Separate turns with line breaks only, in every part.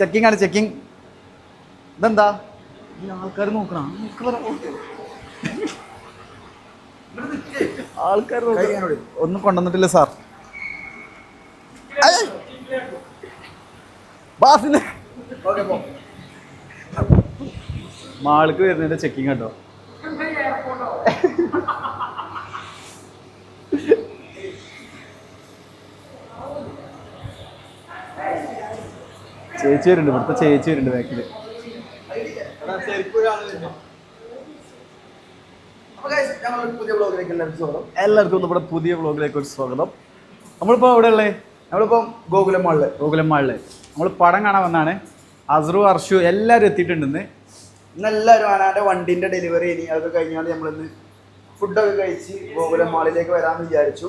Checking ആണ് checking ഇതെന്താ? ഈ ആൾക്കാർ നോക്കണം. ആൾക്കാർ ഒന്നും കൊണ്ടുവന്നിട്ടില്ല സാർ ബാസിന്. മാൾക്ക് വരുന്നതിന്റെ ചെക്കിംഗ് കേട്ടോ ചേച്ചി വരുന്നുണ്ട് ഇവിടുത്തെ ചേച്ചി വരുന്നുണ്ട് ബാക്കിൽ എല്ലാവർക്കും നമ്മുടെ പുതിയ വ്ളോഗിലേക്ക് ഒരു സ്വാഗതം. നമ്മളിപ്പോ എവിടെ ഉള്ളേ?
നമ്മളിപ്പം ഗോകുലം മാളിൽ.
ഗോകുലം മാളിൽ. നമ്മൾ പടം കാണാൻ വന്നാണ്. അസറു അർഷു എല്ലാവരും എത്തിയിട്ടുണ്ടെന്ന്
ഇന്ന്. എല്ലാവരും ആനാന്റെ വണ്ടിന്റെ ഡെലിവറി ഇനി അതൊക്കെ കഴിഞ്ഞാൽ നമ്മളിന്ന് ഫുഡൊക്കെ കഴിച്ച് ഗോകുലം മാളിലേക്ക് വരാമെന്ന് വിചാരിച്ചു.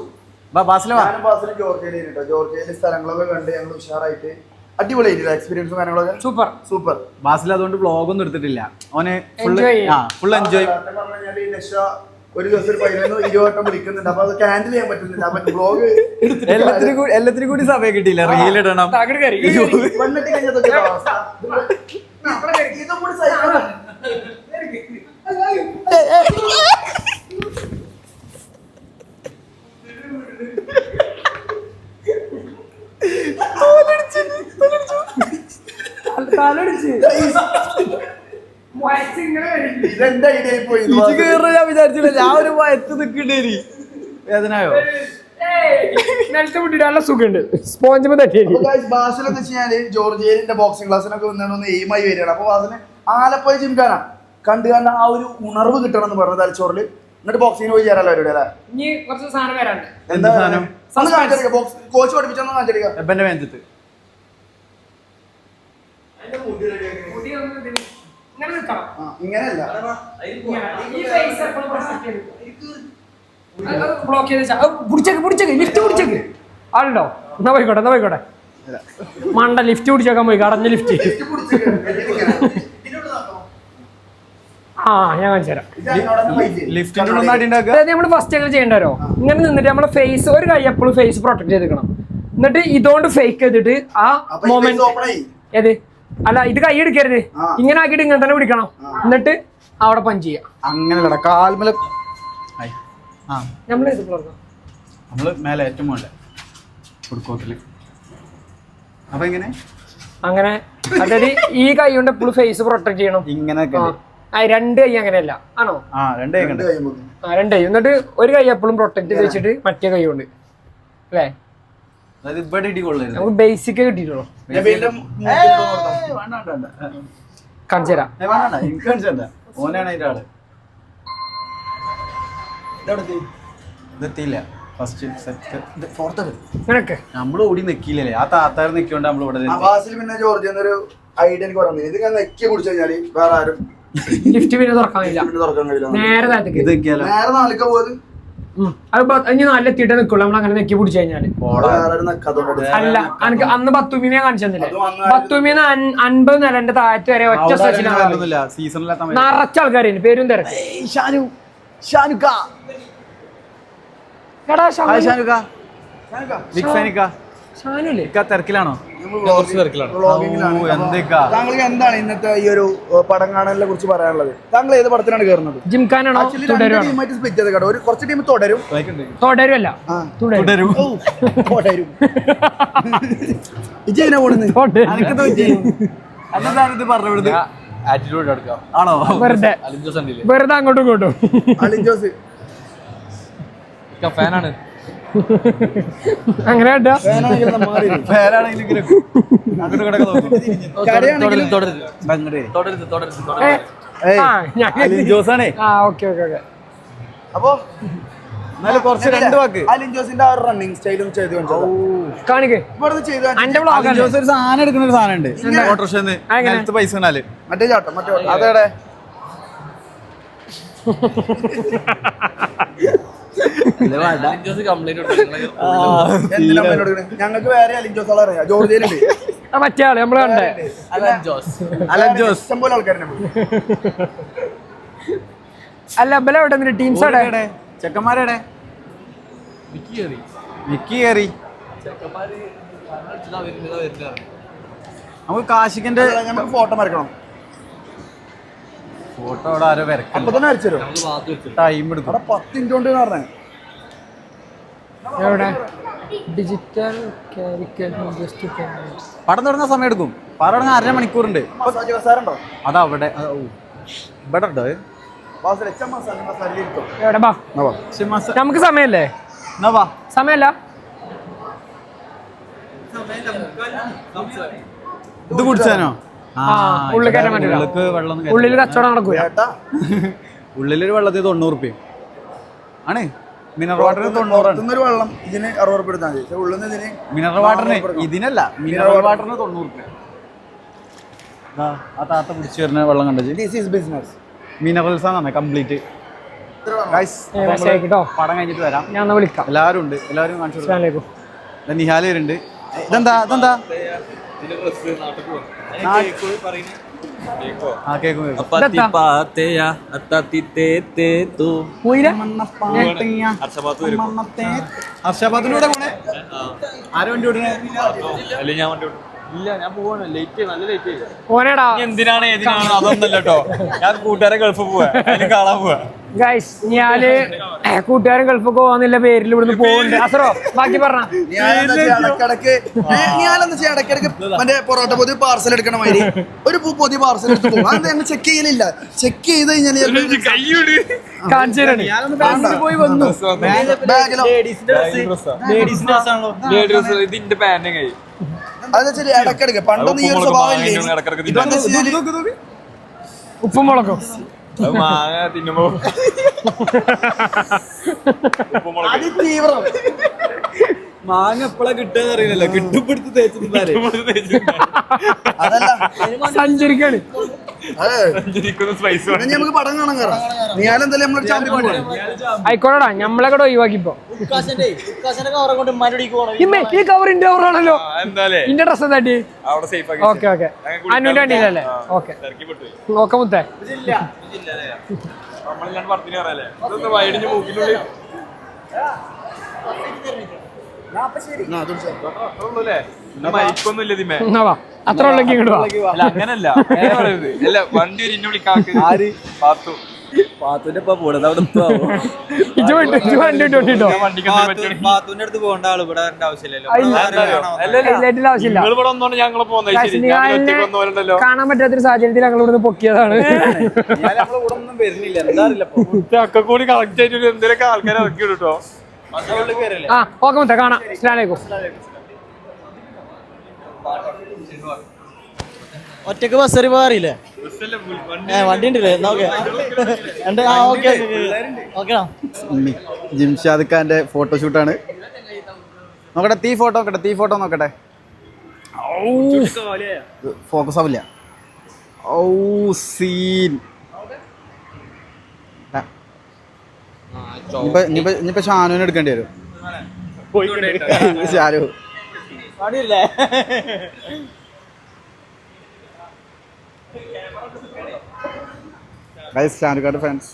ബാസിലെ
ബാസിലും ജോർജിയയിൽ കേട്ടോ ജോർജിയയിൽ സ്ഥലങ്ങളൊക്കെ കണ്ട് ഞങ്ങൾ ഉഷാറായിട്ട് അടിപൊളിയായിട്ടില്ല എക്സ്പീരിയൻസും കാര്യങ്ങളൊക്കെ?
സൂപ്പർ.
സൂപ്പർ.
ബാസിൽ അതുകൊണ്ട് വ്ളോഗൊന്നും എടുത്തിട്ടില്ല. ഓനെ ഫുൾ ആ ഫുൾ എൻജോയ്
ഒരു ദിവസം ഒരു പതിനൊന്ന് ഇരുപവട്ടം വിളിക്കുന്നുണ്ട്. അപ്പൊ അത് ക്യാൻസൽ ചെയ്യാൻ പറ്റുന്നില്ല. അപ്പൊ ബ്ലോഗ്
എല്ലാത്തിനും കൂടി എല്ലാത്തിനും കൂടി സമയം കിട്ടിയില്ല. റീൽ ഇടണം.
ഇതും കൂടി സഹിക്കണം
തലടിച്ച് ഇങ്ങനെ വരും
ഇതെന്റെ ഐഡിയ പോയി?
ഞാൻ വിചാരിച്ചില്ല ഞാൻ ഒരു വയറ്റ് നിൽക്കണ്ടേരി വേദനയോ?
നല്ല സുഖമുണ്ട്. സ്പോഞ്ച്
ജോർജിയലിന്റെ ബോക്സിംഗ് ക്ലാസ്സിനൊക്കെ വന്നിട്ട് എയിമായി വരികയാണ്. അപ്പൊ ബാസിന് ആലപ്പുഴ ജിംഖാന കണ്ടു കണ്ട ആ ഒരു ഉണർവ് കിട്ടണം എന്ന് പറഞ്ഞു തലച്ചോറിൽ എന്നിട്ട് ബോക്സിംഗ് പോയി ചേരാലോ അവരുടെ അല്ലേ?
എന്ത്? സാധനം?
കോച്ച് പഠിപ്പിച്ചൊന്ന്
കാണിച്ചെടുക്കുക
മുടി ഇങ്ങനെ നിൽക്കണം.
ഇങ്ങനെയല്ല.
ഈ എപ്പോഴും ബ്ലോക്ക് ചെയ്ത് വെച്ചാ- അത് പിടിച്ചേക്ക് പിടിച്ചേക്ക് ലിഫ്റ്റ് പിടിച്ചേക്ക്. ആളുണ്ടോ? എന്നാ പോയിക്കോട്ടെ എന്നാ പോയിക്കോട്ടെ. മണ്ട ലിഫ്റ്റ് പിടിച്ചേക്കാൻ പോയി കടഞ്ഞ ലിഫ്റ്റ് ആ ഞാൻ കാണിച്ചു തരാം. അതായത് നമ്മൾ ഫസ്റ്റ് അങ്ങനെ ചെയ്യേണ്ടവരോ ഇങ്ങനെ നിന്നിട്ട് നമ്മുടെ ഫേസ് ഒരു കൈ എപ്പോഴും ഫേസ് പ്രൊട്ടക്ട് ചെയ്തിരിക്കണം എന്നിട്ട് ഇതുകൊണ്ട് ഫേക്ക് ചെയ്തിട്ട് ആ മൊമെന്റ് ഏത്? അല്ല ഇത് കൈ എടുക്കരുത്. ഇങ്ങനെ ആക്കിയിട്ട് ഇങ്ങനെ തന്നെ പിടിക്കണം. എന്നിട്ട് അവിടെ പഞ്ച് ചെയ്യാം.
അങ്ങനെയല്ലടാ കാൽമല.
നമ്മൾ
മേലെ ഏറ്റവും മുകളിൽ ഫുഡ്കോർട്ടിൽ അപ്പൊ എങ്ങനെ?
അങ്ങനെ. അതായത് ഈ കൈ കൊണ്ട് എപ്പോഴും ഫേസ് പ്രൊട്ടക്ട് ചെയ്യണം. ഇങ്ങനെ രണ്ട് കൈ അങ്ങനെയല്ല. ആണോ?
ആ രണ്ട്
കൈ രണ്ട് കൈ എന്നിട്ട് ഒരു കൈ എപ്പോഴും പ്രൊട്ടക്ട് ചെയ്ത് വെച്ചിട്ട് മറ്റേ കൈ കൊണ്ട്. അല്ലേ?
അതായത് ഇവിടെ ഇടി കൊള്ളരുത്.
നമുക്ക് ബേസിക് കിട്ടിയിട്ടുള്ളൂ. കാണിച്ചു തരാം.
ഏയ്, വേണ്ട, വേണ്ട, എനിക്ക് കാണിച്ചല്ല ഓനാണ് അതിന്റെ ആൾ. ഇതെത്തിയില്ല ഫസ്റ്റ് സെറ്റ്
നിനക്ക്?
നമ്മൾ ഓടി നിക്കില്ലേ ആ താത്താർ നിക്കൊണ്ട് നമ്മൾ ഇവിടെ.
അബാസിൽ പിന്നെ ജോർജ് എന്നൊരു ഐഡിയ എനിക്ക് പറഞ്ഞു ഇത് ഞാൻ നെക്കി കുടിച്ചു കഴിഞ്ഞാൽ വേറെ ആരും
ലിഫ്റ്റ് പിന്നെ
തുറക്കാൻ കഴിയില്ല.
നേരെ താഴത്തേക്ക്.
നേരെ നാലിക്ക പോയത്.
അത് ഇനി നല്ല എത്തിയിട്ടേ നിക്കുള്ളൂ. നമ്മൾ അങ്ങനെ നെക്കി പിടിച്ചു
കഴിഞ്ഞാൽ.
അല്ല എനിക്ക് അന്ന് ബത്തുമിനെ കാണിച്ചു തന്നില്ലേ
അത് വന്നാൽ
ബത്തുമിന്ന് അൻപത് നിലന്റെ താഴത്ത് വരെ ഒറ്റ
പറ്റില്ല.
നിറച്ച ആൾക്കാരുണ്ട് പേരും തിരക്ക്.
ഷാനുക്ക.
എടാ
ഷാനുക്ക. തിരക്കിലാണോ?
താങ്കൾക്ക് എന്താണ് ഇന്നത്തെ ഈ ഒരു പടം കാണലിനെ കുറിച്ച് പറയാനുള്ളത്? താങ്കൾ ഏത് പടത്തിനാണ് കയറുന്നത്?
ജിംഖാനാണോ
ആക്ച്വലി രണ്ട്
തുടരുവാണോ?
ടീമായിട്ട് സ്പ്ലിറ്റ് ചെയ്ത് കേട്ടോ ഒരു കുറച്ച് ടീം തുടരും.
തുടരുമല്ല തുടരും.
ഇത്
ആറ്റിറ്റ്യൂഡ് എടുക്കാം
ആണോ?
വെറുതെ. വെറുതെ അങ്ങോട്ടും ഇങ്ങോട്ടും.
അലിൻ ജോസ്.
ഫാനാണ്.
അങ്ങനെ
അപ്പൊ
കുറച്ച് രണ്ട് വാക്ക്.
അലിൻ ജോസിന്റെ ആ റണ്ണിങ് സ്റ്റൈലും ചെയ്ത് കാണിച്ചോ
കാണിക്ക്.
ഇവിടുന്ന് ചെയ്ത്
അലിൻ ജോസ് ഒരു സാധനം എടുക്കുന്ന ഒരു സാധനം ഉണ്ട് ഓട്ടോറിക്ഷന്ന്.
അതെങ്ങനെ?
നിലത്ത് പൈസ ഉണ്ടാൽ
മറ്റേ ചാട്ടം മറ്റേ.
അതേടെ
ഞങ്ങൾക്ക് വേറെ അലിൻ ജോസ് ആളെ അറിയാം. ജോർജിയയിലുണ്ട്
മറ്റേ ആൾ നമ്മൾ കണ്ടേ.
അലഞ്ചോസ്
അലൻ ജോസ്.
ഇഷ്ടം പോലെ ആൾക്കാരുണ്ട്
അല്ല ബല എവിടെ ടീംസ് അവിടെ
ഓരൊക്കെ ചെക്കന്മാരെടെ
മിക്കി കയറി.
മിക്കി കയറി.
ചെക്കന്മാര് വരുന്നില്ല വരുന്നില്ല
നമുക്ക് കാശിക്കിന്റെ
നമുക്ക് ഫോട്ടോ വരക്കണം
ഫോട്ടോ അവിടെ ആരോ
അപ്പൊ
വരക്കണ്ട
തന്നെ തരും.
ടൈം എടുക്കും.
അവിടെ പത്ത് മിനിറ്റ് കൊണ്ട് പറഞ്ഞേ
എവിടെ? ഡിജിറ്റൽ
പടം തുടങ്ങുന്ന സമയം എടുക്കും. പടം തുടങ്ങാൻ അര മണിക്കൂറുണ്ട്. അതാ അവിടെ. ഇവിടെ ഉണ്ടോ?
നമുക്ക് സമയല്ലേ. സമയല്ല.
ഇത് കുടിച്ചാനോ?
ആ, ഉള്ളിൽ കയറ്റാൻ പറ്റില്ല.
ഉള്ളിക്ക് വെള്ളം ഒന്നും
ഉള്ളിൽ കച്ചവടം നടക്കൂല.
ഉള്ളിലൊരു വെള്ളത്തിൽ തൊണ്ണൂറ് റുപ്യ ആണ്? മിനറൽ വാട്ടറിന് തൊണ്ണൂറാണ്
പുറത്തുനിന്നൊരു വെള്ളം ഇതിന് അറുപത് ഉറുപ്പ് എടുത്താൽ മതി പക്ഷെ ഉള്ളിൽ നിന്ന് ഇതിന്
മിനറൽ വാട്ടറിന് ഇതിനല്ല മിനറൽ വാട്ടറിന് തൊണ്ണൂറ് റുപ്യ ദാ, ആ താത്ത പിടിച്ചു വരുന്ന വെള്ളം കണ്ടത്
ദിസ് ഈസ് ബിസിനസ്
മിനറൽസ് ആണ് കംപ്ലീറ്റ്
അയക്കട്ടോ.
പടം കഴിഞ്ഞിട്ട് വരാം.
ഞാൻ എന്നാ വിളിക്കാം.
എല്ലാവരും ഉണ്ട്. എല്ലാവരും കാണിച്ചു കൊടുക്കാം.
അസ്സലാമലൈക്കും
ദാ നിഹാൽ വരുന്നുണ്ട്. ഇതെന്താ ഇതെന്താ? ആ കേക്കും ആരും വണ്ടി
ഞാൻ വണ്ടി ഓടും. ഇല്ല ഞാൻ പോവാണ്. ലേറ്റ് നല്ല ലേറ്റ് എന്തിനാണ് ഏതിനാണ്? അതൊന്നല്ലോ കേട്ടോ. ഞാൻ കൂട്ടുകാരെ ഗൾഫ് പോവാ. കാണാൻ പോവാ.
ഗൈസ് ഞാൻ കൂട്ടുകാരൻ ഗൾഫൊക്കെ പോകാന്നില്ല പേരിൽ ഇവിടുന്ന് പോകുന്നുണ്ട് അസറോ ബാക്കി പറഞ്ഞ.
ഞാനെന്താ ചെയ്യാ, ഇടക്കിടക്ക് ഏ, ഞാനെന്താ ചെയ്യാ, ഇടക്കിടക്ക് മറ്റേ പൊറോട്ട പൊതി പാർസൽ എടുക്കണ മാതിരി. ഒരു പൂ പൊതി പാർസൽ എടുത്ത് പോകും. അത് ഞങ്ങൾ ചെക്ക് ചെയ്യലില്ല? ചെക്ക് ചെയ്ത് കഴിഞ്ഞാൽ
പോയി വന്നു.
ഇതിന്റെ പാന്റും കൈ.
ഇടക്കിടക്ക് പണ്ടൊന്നും ഈ ഒരു സ്വഭാവം ഇല്ലേ.
ഉപ്പും മുളകും.
അത് മാങ്ങ തിന്നുമ്പോ
അതിതീവ്രം.
മാങ്ങ എപ്പോഴാ കിട്ടുക അറിയില്ലല്ലോ കിട്ടുമ്പോഴത്ത് തേച്ച് തിന്നാലേ
അതല്ല.
സഞ്ചരിക്കാണ്.
നമുക്ക് പടം കാണാൻ കയറാം ഞാൻ എന്തായാലും നമ്മളൊരു ചാമ്പ്യൻ പോകണം
ആയിക്കോട്ടെടാ നമ്മളെ കൂടെ ഒഴിവാക്കിപ്പോ. ഈ കവർ ഇന്റെ കവറാണല്ലോ ഇന്റെ ഡ്രസ് തട്ടി
സേഫ് ആക്കി
ഓക്കെ ഓക്കെ. വണ്ടിയിലല്ലേ? ഓക്കെ. നോക്കാം മുത്തേ.
പടത്തിന് മൂക്കിനുള്ളിൽ.
ശരി.
അത്രേ
ഉള്ളെങ്കിൽ ഇങ്ങോട്ട് വാ.
അല്ല അങ്ങനല്ല. വണ്ടി ഒരു ഇന്നെ വിളിക്കാക്ക് പാത്തു.
പാത്തുന്റെ ഇപ്പൊ പോണത് അവിടെ
അടുത്ത് പോകേണ്ട ആൾ ഇവിടെ ആവശ്യമില്ലല്ലോ.
കാണാൻ പറ്റാത്തൊരു സാഹചര്യത്തിൽ ഞങ്ങൾ പൊക്കിയതാണ്.
ഒന്നും വരുന്നില്ല. എന്താ അറിയില്ല
കൂടി കളക്ട് ആയിട്ട് എന്തെങ്കിലും ആൾക്കാരെ ഇറക്കി
ആ ഓക്കെ മുത്ത കാണാം.
ഒറ്റയ്ക്ക് ബസ് എറി പോകാറില്ലേ? ഏ വണ്ടി ഉണ്ടല്ലേ? എന്നാ ഓക്കെ. ഉണ്ട് ആ ഓക്കെ ഓക്കെ
ജിംഷാദ് ഖാന്റെ ഫോട്ടോഷൂട്ടാണ് നോക്കട്ടെ തീ ഫോട്ടോ നോക്കട്ടെ തീ ഫോട്ടോ നോക്കട്ടെ. ഫോക്കസ് ആവില്ല. ഔ സീൻ ഇനിയിപ്പോ ഷാനുവിനെ എടുക്കേണ്ടി വരും. ഏ ഷാനുഖാന്റെ ഫാൻസ്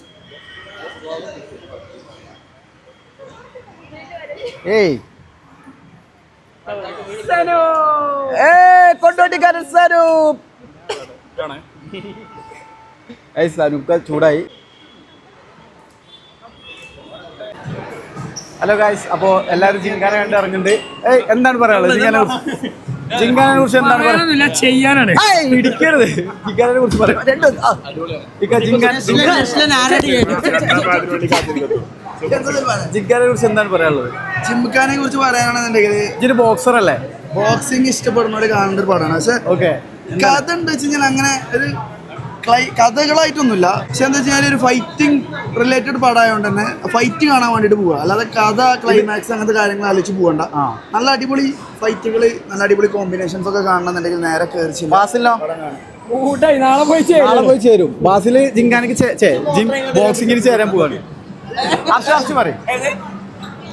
ഏയ്. കൊണ്ടോട്ടിക്കാരൻ സനൂപ് സനൂപ് ചൂടായി. ഹലോ ഗായ്സ് അപ്പോ എല്ലാരും ജിങ്കാനെ കണ്ട് ഇറങ്ങുന്നുണ്ട് ഏയ് എന്താണ് പറയാനുള്ളത് ജിങ്കാനെ കുറിച്ച് ജിങ്കാനെ കുറിച്ച് എന്താണ് പറയാ
പറയാനൊന്നുമില്ല ചെയ്യാനാണ്
ഇടിക്കരുത് ജിങ്കാനെ കുറിച്ച് പറയാം രണ്ട് ആ. ഇക്ക, ജിങ്കാൻ ജിങ്കാനെ കുറിച്ച് എന്താണ് പറയാനുള്ളത്
ജിംഖാനെ കുറിച്ച് പറയാനാണെന്നുണ്ടെങ്കിൽ
ഇതൊരു ബോക്സർ അല്ലേ
ബോക്സിംഗ് ഇഷ്ടപ്പെടുന്നവര് കാണേണ്ട ഒരു പടമാണ് പക്ഷെ
ഓക്കെ
കഥ ഉണ്ട് വെച്ച് കഴിഞ്ഞാൽ അങ്ങനെ ഒരു കഥകളായിട്ടൊന്നുമില്ല. പക്ഷെ എന്താ വെച്ചാൽ ഒരു ഫൈറ്റിംഗ് റിലേറ്റഡ് പടമായതുകൊണ്ട് തന്നെ ഫൈറ്റ് കാണാൻ വേണ്ടിയിട്ട് പോവുക അല്ലാതെ കഥ ക്ലൈമാക്സ് അങ്ങനത്തെ കാര്യങ്ങൾ ആലോചിച്ച് പോകണ്ട നല്ല അടിപൊളി ഫൈറ്റുകൾ നല്ല അടിപൊളി കോമ്പിനേഷൻസ് ഒക്കെ കാണണമെന്നുണ്ടെങ്കിൽ നേരെ കയറി
നാളെ പോയി
നാളെ പോയി ചേരും. ബാസിൽ ജിങ്കാനക്ക് ചേ- ചേ, ചേരാൻ പോവാണ്. പറയും.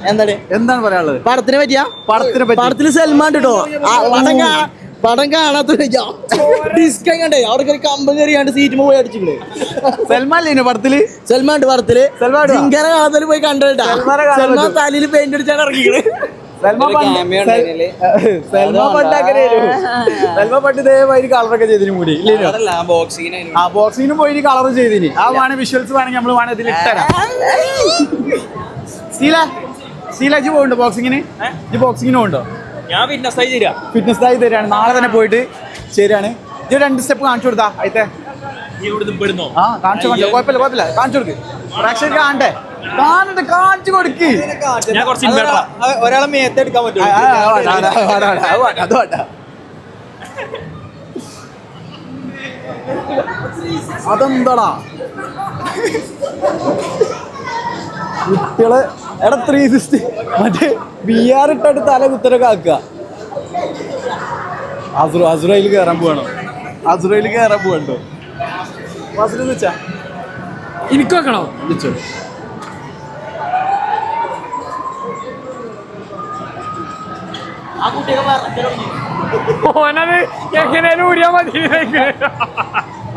എന്താണ്?
എന്താണ് പറയാനുള്ളത്?
പടത്തിനെ പറ്റിയാ?
പടത്തിനെ പറ്റി.
പടത്തിൽ സൽമാൻ കേട്ടോ പടം കാണാത്ത ഡിസ്ക് കണ്ടേ? അവിടെ കയറി കമ്പം കയറിയാണ്ട് സീറ്റ് പോയി അടിച്ചിട്ടുണ്ട്
സൽമാൻ ലീനു പടത്തിൽ?
സൽമാൻ ഉണ്ട് പടത്തിൽ.
സൽമാൻ ഉണ്ടോ?
ജിങ്കര പോയി കണ്ടിട്ടാ. സൽമാൻ. തലയിൽ പെയിന്റ് അടിച്ചാണ് ഇറങ്ങിയത് ബോക്സിങ്ങിന്
പോയി കളർ ചെയ്തിന്. ആ വേണേ വിഷ്വൽസ് വേണമെങ്കിൽ നമ്മൾ വേണേ ഇതിൽ ഇട്ടരാം സീല സീല ഇജ്ജ് പോകുന്നുണ്ടോ ബോക്സിങ്ങിന് ഇജ്ജ് ബോക്സിങ്ങിനും പോകുന്നുണ്ടോ
ഞാൻ ഫിറ്റ്നസ് ആയി തരാം
ഫിറ്റ്നസ് ആയി തരാണ് നാളെ തന്നെ പോയിട്ട് ശരിയാണ് ഇത് രണ്ട് സ്റ്റെപ്പ് കാണിച്ചു കൊടുത്താ അയത്തെ ആ കാണിച്ചു കുഴപ്പമില്ല കുഴപ്പമില്ല കാണിച്ചു കൊടുക്ക് കാണട്ടെ കാണിച്ചു കൊടുക്ക്
ഒരാളെ മേത്തെടുക്കാൻ പറ്റും
അത് വേണ്ട. അതെന്താടാ കുട്ടികൾ എടാ ത്രീ സിക്സ്റ്റി മറ്റേ ബി ആർ ഇട്ടിട്ട് തല കുത്തരൊക്കെ ആക്കുക അസുറ അസുറയിൽ കയറാൻ പോവാണോ? അസുറയിൽ കയറാൻ പോകണ്ടോ അസുര വെച്ചാ?
എനിക്ക് വെക്കണോ?
വെച്ചോ.
ഓനത് എങ്ങനെയാലും ഊരിയാ മതി.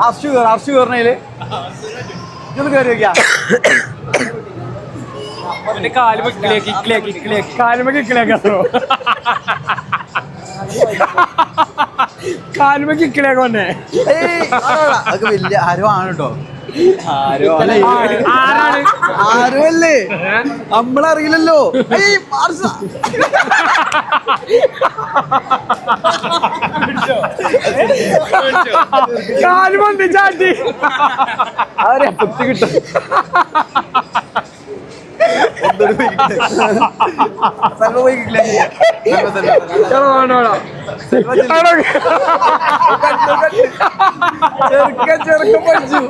അർഷു കയറ അർഷു കയറണേൽ ഇതൊന്ന് കയറി വെക്കാം
കാലുമ കിക്കിലേക്ക് കിക്കിലേക്ക് കിക്കിലേക്ക് കാലുമ കിക്കിലേക്കോ കാലുമ കിക്കിലേക്ക് വന്നേ.
അതൊക്കെ വലിയ ആരോ ആണ് കേട്ടോ ആരോ അല്ലേ? നമ്മളറിയില്ലല്ലോ. ഏയ്, പാർസ.
കാൽ വന്ന് ചാട്ടി.
ആരെ കുത്തി കിട്ടും? എന്തൊരു പോയി സൽവ പോയി കിട്ടില്ല ചെറുക്ക ചെറുക്ക പഠിച്ചു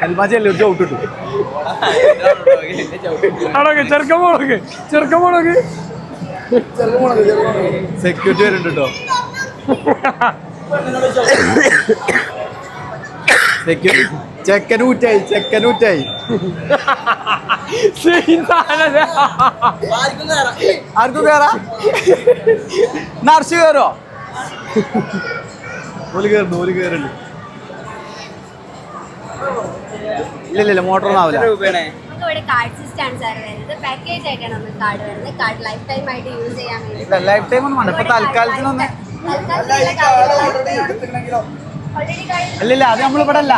സൽമാ ചെല്ലു ചവിട്ടിട്ടു
അടക്ക് ചെറുക്കം പോണക്ക് ചെറുക്കം പോണക്ക്
സെക്യൂരിറ്റി വരുന്നുണ്ട് കേട്ടോ ചെക്കൻ ഊറ്റായി ആർക്കും കേറാ. നർസ് കയറോ ഓൽ കയറുന്നു ഓൽ കയറുണ്ട് ഇല്ല ഇല്ല മോട്ടർ ഒന്നും ആവില്ല
രൂപയാണേ?
നമുക്ക് കാർഡ് സിസ്റ്റം ആണ് സാർ വരുന്നത്. പാക്കേജ് ആയിട്ടാണ് നമുക്ക് കാർഡ് വരുന്നത്. കാർഡ് ലൈഫ് ടൈം ആയിട്ട് യൂസ് ചെയ്യാൻ വേണ്ടി
ലൈഫ് ടൈം ഒന്നും വേണ്ട. ഇപ്പൊ തൽക്കാലത്തിനൊന്ന്
ഓൾറെഡി
അത് നമ്മൾ ഇവിടെ അല്ല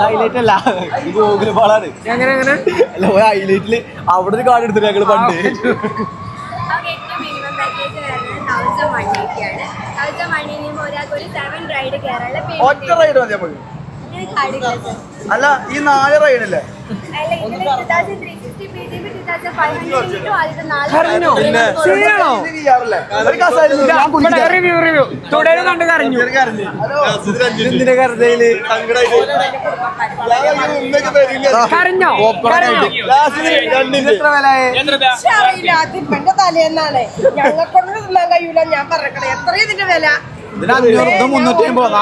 ഹൈലൈറ്റ് അല്ല. ഇത് ഗോകുൽ പാളാണ്
എങ്ങനെ എങ്ങനെ?
അല്ല ഒരു ഹൈലൈറ്റിൽ അവിടെ ഒരു കാർഡ് എടുത്തിട്ട് ഞങ്ങൾ പണ്ട്.
ഒറ്റ റൈഡ് മതി നമുക്ക് അല്ല ഈ നാല് റൈഡ്
കരഞ്ഞോ? ചെയ്യണോ? റിവ്യൂ റിവ്യൂ തുടരും കണ്ട് കരഞ്ഞു. കരഞ്ഞോ.
അറിയില്ല. അതിപ്പന്റെ തലേന്നാണ്. ഞങ്ങളെ കൊണ്ട് തിന്നാൻ കഴിയൂല. ഞാൻ പറഞ്ഞേ എത്ര ഇതിന്റെ വില?
ഇതിന് അഞ്ഞൂറ് ഇത് മുന്നൂറ്റി അമ്പത്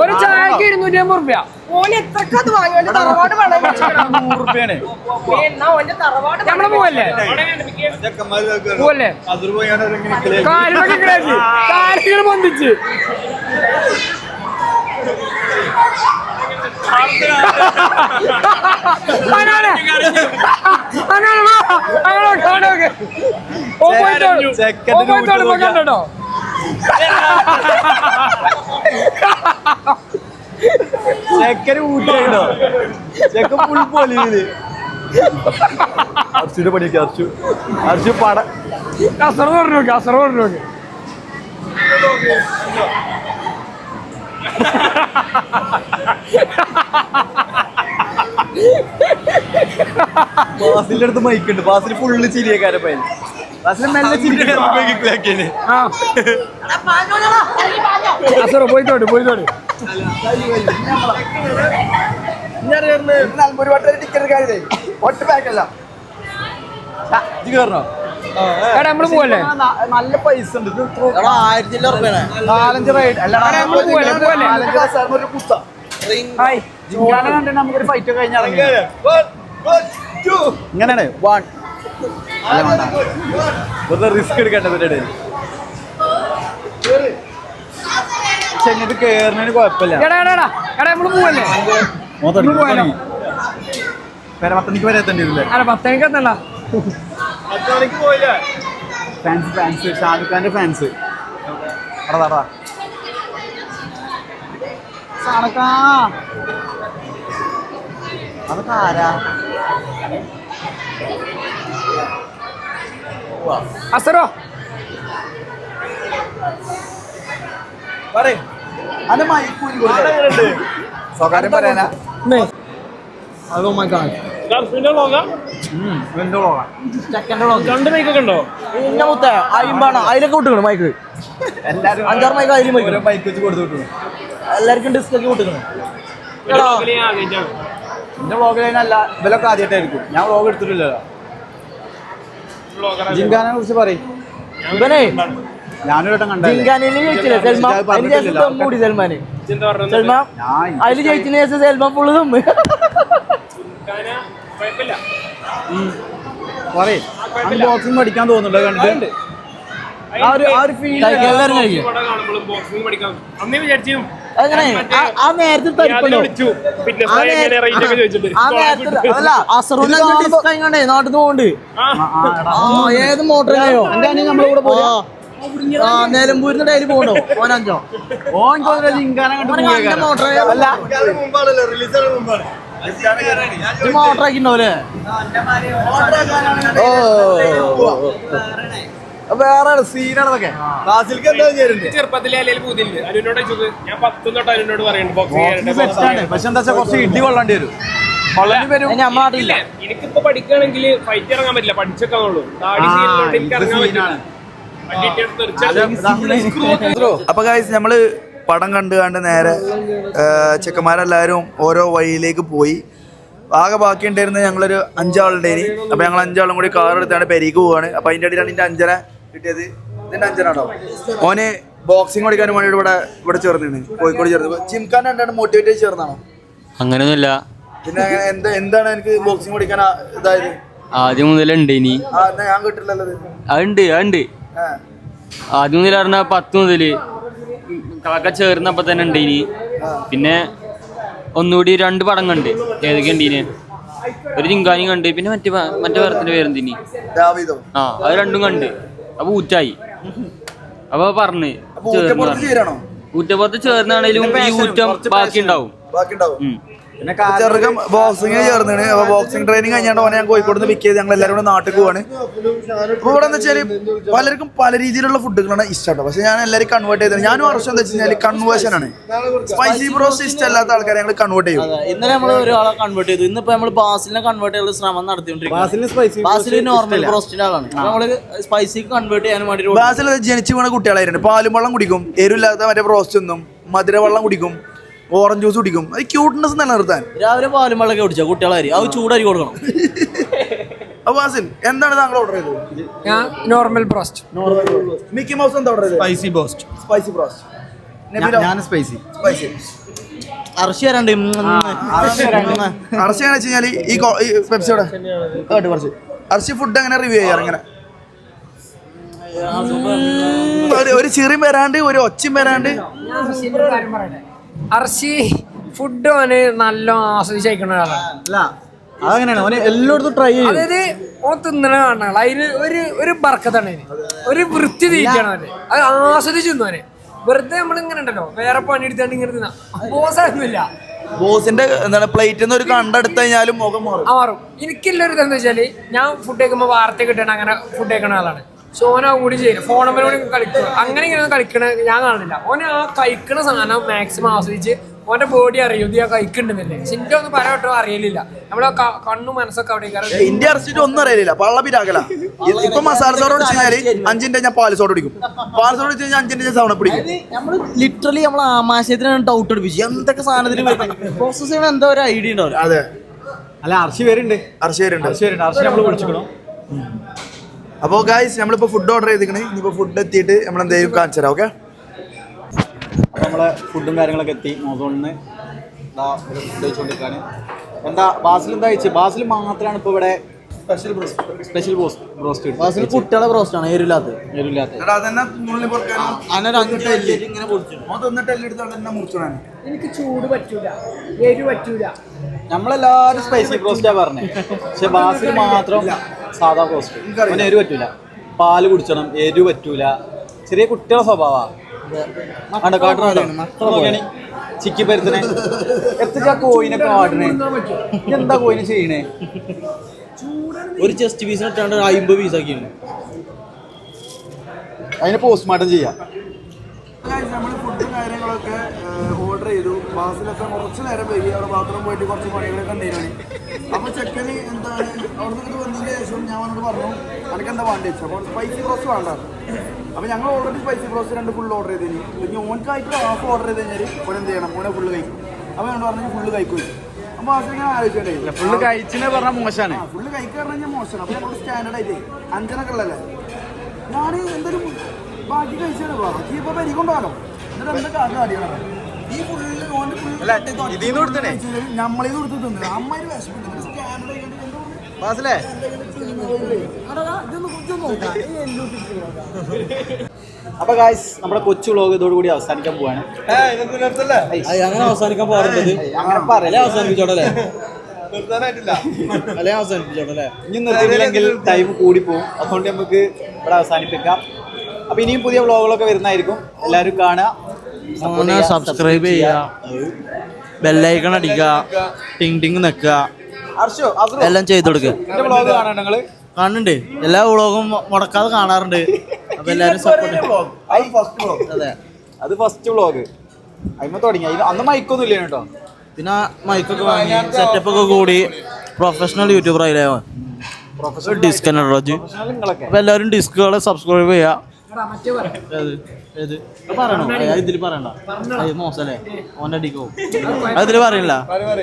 ഒരു ചായക്ക് ഇരുന്നൂറ്റി അമ്പത് റുപ്യ
ഓന് എത്രക്ക് അത് വാങ്ങി ഓന്റെ തറവാട് വെള്ളം വെച്ചിട്ടുണ്ടോ?
നൂറ് റുപ്യാണ്
എന്നാ ഓന്റെ തറവാട്
നമ്മൾ പോവല്ലേ? പോവല്ലേ? കാലുമൊക്കെ കിടക്കി. കാലുകൾ പൊന്തിച്ച്. അങ്ങനെ അങ്ങനെ വാ. അങ്ങനെ കാണുക ഓ പോയിട്ടോളൂ ഓ കണ്ടോ?
ചെക്കന് ചെക്കൻ ഫുൾ പൊലിയിൽ അർച്ചുന്റെ പണിയൊക്കെ അർച്ചു അർച്ചു പട
കാസർഗോഡ് പറഞ്ഞു നോക്ക് പറഞ്ഞു നോക്ക്
ബാസിന്റെ അടുത്ത് മൈക്കുണ്ട് ബാസിൽ ഫുള്ള് ചിരിയക്കാരെ പയ്യൻ. മെല്ലെ പോയിട്ടോട്
എടാ നമ്മൾ പോവല്ലേ?
നല്ല പൈസ ഉണ്ട്. നാലഞ്ച് റൈഡ് നമുക്കൊരു ഫൈറ്റ് കഴിഞ്ഞ് ഇറങ്ങി. ഇങ്ങനെയാണ്. വൺ അല്ല വേണ്ട. വെറുതെ റിസ്ക് എടുക്കേണ്ട പരിപാടി ചെന്നിട്ട് കേറുന്നതിന് കുഴപ്പമില്ല? പേരെ പത്തണിക്ക് വരെ എത്തേണ്ടി വരില്ലേ
അല്ല എത്തണ്ട?
ഫാൻസ് ഫാൻസ് ഷാരൂഖ് ഖാന്റെ ഫാൻസ് അടാ അടാ അതൊക്കെ ആരാ
അസറോ
അന്റെ മൈക്ക്
സ്വകാര്യം പറയാനാ
Oh my god.
എന്തോ പോകാം
രണ്ട് മൈക്കൊക്കെ ഉണ്ടോ?
ഇന്ന മുത്ത അയിമ്പാണ്. അതിലൊക്കെ വിട്ടുക്കണം മൈക്ക്
എല്ലാരും
അഞ്ചാറ് മൈക്ക് അതിലും മൈക്ക്
വെച്ച് കൊടുത്തു
എല്ലാവർക്കും ഡിസ്ക് ഒക്കെ വിട്ടുക്കണം.
എന്റെ വ്ളോഗ് കഴിഞ്ഞല്ല ഇവലൊക്കെ ആദ്യമായിട്ടായിരിക്കും. ഞാൻ വ്ളോഗ് എടുത്തിട്ടില്ലല്ലോ. ജിങ്കാനെ കുറിച്ച് പറയും.
ഇവനെ
ഞാനൊരു വട്ടം കണ്ടു
ജിങ്കാനിൽ ജയിച്ചില്ലേ? സൽമാൻ? അതിന് ശേഷം ദം കൂടി സൽമാന്. സൽമാൻ? അതിൽ ജയിച്ചതിന് ശേഷം സൽമാൻ ഫുള്ള്. തമ്മ്
പറയും. ബോക്സിംഗ് പഠിക്കാൻ തോന്നുന്നുണ്ട് കണ്ടിട്ട് ആ ഒരു ഫീൽ
കഴിക്കും. അങ്ങനെ ആ- നേരത്തെ അല്ല കഴിഞ്ഞാണ്ടേ നാട്ടിൽ പോകണ്ട് ഏത് മോട്ടറിനെയോ
നമ്മളെ കൂടെ പോയി
ആ. നിലമ്പൂരിന്ന് ഡെയിലി പോകണ്ടോ ഓനഞ്ചോ?
ഓൻ തോന്നുന്നത് ജിങ്കാനെ കണ്ട്
മോട്ടർ
അല്ല.
മോട്ടർ ആക്കിണ്ടാവൂലേ
വേറെ സീനാണതൊക്കെ നാസിൽക്ക് ക്ലാസ്സിലേക്ക് എന്താ ചേരുന്നത്
ചെറുപ്പത്തിലെ അല്ലെങ്കിൽ പൂതിയില്ല? അനുവിനോട് ചോദിച്ചത് ഞാൻ പത്തും തൊട്ട് അനുവിനോട് പറയുന്നുണ്ട് ബോക്സിംഗ്
സെറ്റാണ്. പക്ഷെ എന്താ വെച്ചാൽ കുറച്ച് ഇടി കൊള്ളേണ്ടി വരും.
എനിക്കിപ്പോ പഠിക്കുകയാണെങ്കിൽ ഫൈറ്റ് ഇറങ്ങാൻ പറ്റില്ല. പഠിച്ചേക്കാന്നുള്ളൂ താടി എനിക്ക് ഇറങ്ങാൻ പറ്റില്ല.
അപ്പൊ ഗൈസ് നമ്മൾ പടം കണ്ടു കണ്ട് നേരെ ചെക്കന്മാരെല്ലാവരും ഓരോ വഴിയിലേക്ക് പോയി. ആകെ ബാക്കി ഉണ്ടായിരുന്നത് ഞങ്ങളൊരു അഞ്ചാളുണ്ടേനി അപ്പൊ ഞങ്ങൾ അഞ്ചാളും കൂടി കാർ എടുത്താണ് പെരീക്ക് പോവാണ്. അപ്പൊ അതിന്റെ ഇടയിലാണ് എന്റെ അഞ്ചന കിട്ടിയത്? ഇതിന്റെ അഞ്ചനാണോ ഓന് ബോക്സിംഗ് പഠിക്കാൻ വേണ്ടി ഇവിടെ ഇവിടെ ചേർന്നിരുന്നു കോഴിക്കോട് ചേർന്നു. ജിംഖാൻ രണ്ടാണ് മോട്ടിവേറ്റ് ചെയ്ത് ചേർന്നാണോ?
അങ്ങനെയൊന്നുമില്ല.
പിന്നെ അങ്ങനെ എന്താ എന്താണ് എനിക്ക് ബോക്സിംഗ് പഠിക്കാൻ ആ- ഇതായത്?
ആദ്യം മുതലുണ്ട് ഇനി
ആ എന്നാ ഞാൻ കിട്ടില്ലല്ലോ ഇത്.
അതുണ്ട് അതുണ്ട്
ആ.
ആദ്യം മുതൽ പറഞ്ഞാൽ പത്ത് മുതൽ കാക്ക ചേർന്നപ്പോ തന്നെ ഉണ്ട് ഇനി പിന്നെ ഒന്നുകൂടി രണ്ട് പടം കണ്ട് ഏതൊക്കെ ഉണ്ട് ഇനി ഒരു ചിങ്കാനി കണ്ട്. പിന്നെ മറ്റേ പ- മറ്റേ പടത്തിന്റെ പേരെന്തിനി?
ദാവീദോ?
ആ അത് രണ്ടും കണ്ട്. അപ്പൊ ഊറ്റായി. അപ്പൊ പറഞ്ഞ്
ഊറ്റപ്പുറത്ത്
ചേർന്നാണേലും ഈ ഊറ്റം ബാക്കി ഉണ്ടാവും
ബാക്കി ഉണ്ടാവും.
പിന്നെ
ചെറുക്കം ബോക്സിംഗ് ചേർന്നാണ്. അപ്പൊ ബോക്സിംഗ് ട്രെയിനിങ് കഴിഞ്ഞാണ്ട് ഓനെ ഞാൻ കോഴിക്കോട് നിന്ന് പിക്ക് ചെയ്ത് ഞങ്ങൾ എല്ലാവരും കൂടെ നാട്ടിൽ പോവാണ്. അപ്പൊ ഇവിടെ എന്താ വെച്ചാൽ പലർക്കും പല രീതിയിലുള്ള ഫുഡുകളാണ് ഇഷ്ടം. പക്ഷെ ഞാൻ എല്ലാവരും കൺവേർട്ട് ചെയ്തത് ഞാനും വർഷം എന്താ വെച്ച് കഴിഞ്ഞാൽ കൺവേർഷൻ ആണ്. സ്പൈസി ബ്രോസ് ഇഷ്ടമല്ലാത്ത ആൾക്കാരെ ഞങ്ങൾ കൺവേർട്ട് ചെയ്യും.
അതെ ഇന്നലെ നമ്മൾ ഒരാളെ കൺവേർട്ട് ചെയ്തു. ഇന്നിപ്പോ നമ്മൾ ബാസിലിനെ കൺവേർട്ട് ചെയ്യാനുള്ള ശ്രമം
സ്പൈസി
ബാസിൽ നോർമൽ ബ്രോസ്റ്റിന്റെ ആളാണ്. നമ്മൾ സ്പൈസിക്ക് കൺവേർട്ട് ചെയ്യാൻ വേണ്ടി
ബാസിൽ ജനിച്ചു വീണ കുട്ടികളായിരുന്നു. പാലും വെള്ളം കുടിക്കും. എരിവില്ലാത്ത മറ്റേ ബ്രോസ്റ്റ് ഒന്നും മധുര വെള്ളം കുടിക്കും. ഓറഞ്ച് ജ്യൂസ് കുടിക്കും. അത് ക്യൂട്ട്നെസ് നിലനിർത്താൻ.
രാവിലെ പാലും വെള്ളമൊക്കെ കുടിച്ചാ കുട്ടികളാരി? അത് ചൂടാരി കൊടുക്കണം.
അപ്പൊ എന്താണ് താങ്കൾ ഓർഡർ ചെയ്തത്?
ഞാൻ നോർമൽ ബ്രോസ്റ്റ്
മിക്കി മൗസ് എന്താ ഓർഡർ ചെയ്തത്?
സ്പൈസി ബ്രോസ്റ്റ്
സ്പൈസി ബ്രോസ്റ്റ്
ഞാൻ സ്പൈസി
സ്പൈസി
അർഷി തരണ്ട്
അർഷി വെച്ച് കഴിഞ്ഞാൽ ഈ പെപ്സിയുടെ കേട്ട് കുറച്ച്. അർഷി ഫുഡ് എങ്ങനെ റിവ്യൂ ചെയ്യാറ് ഇങ്ങനെ ഒരു ചെറിയ ചിറിയും വരാണ്ട് ഒരു ഒച്ചയും വരാണ്ട്.
അർച്ചി ഫുഡ് ഓന് നല്ല ആസ്വദിച്ച് കഴിക്കുന്ന ഒരാളാണ്
അല്ല അതങ്ങനെയാണ്? അവന് എല്ലായിടത്തും ട്രൈ ചെയ്യും.
അതായത് ഓൻ തിന്നണ കാണാൻ അതിന് ഒരു ഒരു ബർക്കത്താണ് അതിന്. ഒരു വൃത്തി തീറ്റാണ് അവന്. അത് ആസ്വദിച്ച് തിന്നവന് വെറുതെ നമ്മളിങ്ങനെ ഉണ്ടല്ലോ. വേറെ പണി എടുത്താണ്ട് ഇങ്ങനെ തിന്നാ. ബോസായിരുന്നില്ല
ബോസിന്റെ എന്താണ് പ്ലേറ്റിൽ നിന്ന് ഒരു കണ്ടെടുത്ത് കഴിഞ്ഞാലും മുഖം മാറും.
ആ മാറും. എനിക്കുള്ളൊരു ഇതെന്ന് വെച്ചാൽ ഞാൻ ഫുഡ് കഴിക്കുമ്പോൾ വാർത്ത കിട്ടണ അങ്ങനെ ഫുഡ് കഴിക്കണ ആളാണ്. സോന കൂടി ചെയ്യും കൂടി കളിക്കുക അങ്ങനെ ഇങ്ങനെ ഒന്നും കളിക്കണ ഞാൻ കാണുന്നില്ല ഓന് ആ കഴിക്കണ സാധനം മാക്സിമം ആസ്വദിച്ച് ഓന്റെ ബോഡി അറിയും. ഇത് ആ കഴിക്കുന്നുണ്ടെന്നില്ലേ പക്ഷെ എനിക്ക് ഒന്നും പറയാട്ടോ അറിയില്ല നമ്മളെ ക- കണ്ണും മനസ്സൊക്കെ അവിടെ
ഇന്ത്യ അരച്ചിട്ട് ഒന്നും അറിയില്ല പള്ള പിരാകല ഇപ്പൊ മസാല സോഡ അഞ്ചിന്റെ ഞാൻ പാലസോട് സോഡ പാലസോട് പാൽ സോഡ അടിച്ചു കഴിഞ്ഞാൽ അഞ്ചിന്റെ ഞാൻ സവണ പിടിക്കും
നമ്മൾ ലിറ്ററലി നമ്മൾ ആമാശയത്തിനാണ് ഡൗട്ട് അടിപ്പിച്ചു എന്തൊക്കെ സാധനത്തിന് പ്രോസസ് ചെയ്യണ എന്താ ഒരു ഐഡിയ ഉണ്ടാവില്ല.
അതെ.
അല്ല അർച്ചി വരുന്നുണ്ട്
പേരുണ്ട്.
അർച്ചി പേരുണ്ട്. അർച്ചി നമ്മൾ വിളിച്ചിക്കണം
അപ്പോൾ ഗായ്സ് നമ്മളിപ്പോ ഫുഡ് ഓർഡർ ചെയ്തിരിക്കണേ. ഇനിയിപ്പോ ഫുഡ് എത്തിയിട്ട് നമ്മൾ എന്തെങ്കിലും കാണിച്ചു തരാം ഓക്കെ
അപ്പോൾ നമ്മളെ ഫുഡും കാര്യങ്ങളൊക്കെ എത്തി. മോസോണിന് ഫുഡ് കഴിച്ചുകൊണ്ടിരിക്കുകയാണ് എന്താ ബാസിൽ എന്താ കഴിച്ചത് ബാസിൽ മാത്രമാണ് ഇപ്പോൾ ഇവിടെ സ്പെഷ്യൽ സ്പെഷ്യൽ ബ്രോസ്റ്റ്
ബാസിൽ കുട്ടികളെ ബ്രോസ്റ്റാണ് എരില്ലാത്ത
മുറിച്ചോണാണ്
എനിക്ക് ചൂട് പറ്റൂല എരി പറ്റൂല.
നമ്മളെല്ലാരും സ്പൈസി ബ്രോസ്റ്റാ പറഞ്ഞേ. പക്ഷെ ബാസിൽ മാത്രം സാധാ ബ്രോസ്റ്റ് അവന് എരിവ് പറ്റൂല. പാൽ കുടിച്ചണം എരിവ് പറ്റൂല. ചെറിയ കുട്ടികളുടെ സ്വഭാവമാണ് ചിക്കി പരുത്തനെ എത്തിച്ചാ കോയിനെ കാടണേ എന്താ കോയിനെ ചെയ്യണേ?
ഒരു ചെസ്റ്റ് പീസ് ഇട്ടാണ്ട് അമ്പത് പീസ് ആക്കിയാണ്
അതിനെ പോസ്റ്റ്മോർട്ടം ചെയ്യാം.
നമ്മൾ ഫുഡും കാര്യങ്ങളൊക്കെ ചെയ്തു. ക്ലാസ്സിലൊക്കെ കുറച്ച് നേരം വൈകി. അവിടെ ബാത്റൂം പോയിട്ട് കുറച്ച് പണികളൊക്കെ ഉണ്ടായിരുന്നു. അപ്പൊ ചെക്കന് എന്താണ്? അവിടെ നിന്ന് വന്നതിന് ശേഷം ഞാൻ വന്നിട്ട് പറഞ്ഞു എനിക്ക് എന്താ വേണ്ടി? വെച്ചാൽ അപ്പോൾ സ്പൈസി ബ്രോസ് വേണ്ട. അപ്പൊ ഞങ്ങൾ ഓൾറെഡി സ്പൈസി ബ്രോസ് രണ്ട് ഫുൾ ഓർഡർ ചെയ്ത് കഴിഞ്ഞു ഇനി ഓൻക്കായിട്ട് ഹാഫ് ഓർഡർ ചെയ്ത് കഴിഞ്ഞാൽ ഇപ്പോൾ എന്ത് ചെയ്യണം? ഓനെ ഫുള്ള് കഴിക്കും. അപ്പൊ ഞങ്ങൾ പറഞ്ഞു ഫുള്ള് കഴിക്കും. അപ്പൊ ആശയം ഞാൻ ആലോചിച്ചിട്ടുണ്ടായി
ഫുള്ള് കഴിച്ചെന്ന് പറഞ്ഞാൽ മോശമാണ്
ഫുള്ള് കഴിക്കാൻ പറഞ്ഞാൽ മോശമാണ് അപ്പൊ നമ്മൾ സ്റ്റാൻഡേർഡ് ആയിട്ട് അഞ്ചനൊക്കെ ഉള്ളല്ലേ ഞാൻ എന്തൊരു ബാക്കി കഴിച്ചാണ് ബാക്കി ഇപ്പൊ പരിക്കൊണ്ടാലോ എന്നിട്ട് എന്താ കാര്യം? അടിയാണ്
ഇതിന്ന് കൊടുത്തണേ?
കൊടുത്ത് തിന്നു അമ്മ
അപ്പൊ ഗായ്സ് നമ്മുടെ കൊച്ചു വ്ലോഗ് ഇതോടുകൂടി അവസാനിക്കാൻ പോവാണ്.
അങ്ങനെ അവസാനിക്കാൻ പാടുന്നത്
അങ്ങനെ പറയലേ
അവസാനിപ്പിച്ചോടല്ലേ അല്ലെ? അവസാനിപ്പിച്ചോടല്ലേ
ഇനി നിർത്തിയില്ലെങ്കിൽ ടൈം കൂടി പോകും. അതുകൊണ്ട് നമുക്ക് ഇവിടെ അവസാനിപ്പിക്കാം. അപ്പൊ ഇനിയും പുതിയ വ്ളോഗുകളൊക്കെ വരുന്നതായിരിക്കും. എല്ലാവരും കാണുക. ചെയ്യുക,
സബ്സ്ക്രൈബ് ചെയ്യുക. ബെല്ലൈക്കൺ അടിക്കുക. ടിങ് ടിങ് നിൽക്കുക. എല്ലാം ചെയ്തു കൊടുക്കുക കാണുന്നുണ്ട്. എല്ലാ വ്ളോഗും മുടക്കാതെ കാണാറുണ്ട്. അപ്പൊ എല്ലാരും സപ്പോർട്ട് അതെ
അത്. ഫസ്റ്റ് വ്ളോഗ് അതിമ തുടങ്ങി. അന്ന് മൈക്കൊന്നും ഇല്ല കേട്ടോ
പിന്നെ മൈക്കൊക്കെ വാങ്ങി. സെറ്റപ്പ് ഒക്കെ കൂടി. പ്രൊഫഷണൽ യൂട്യൂബർ ആയില്ലേ ഡിസ്ക് അപ്പൊ എല്ലാവരും ഡിസ്കുകൾ സബ്സ്ക്രൈബ് ചെയ്യാ
മറ്റേ പറയാം
ഏത്? പറയണോ? ഇതിൽ പറയണ്ട. ഓന്റെ അടിക്കോ അതിൽ പറയണില്ല.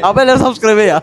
അപ്പൊ എല്ലാവരും സബ്സ്ക്രൈബ് ചെയ്യാ.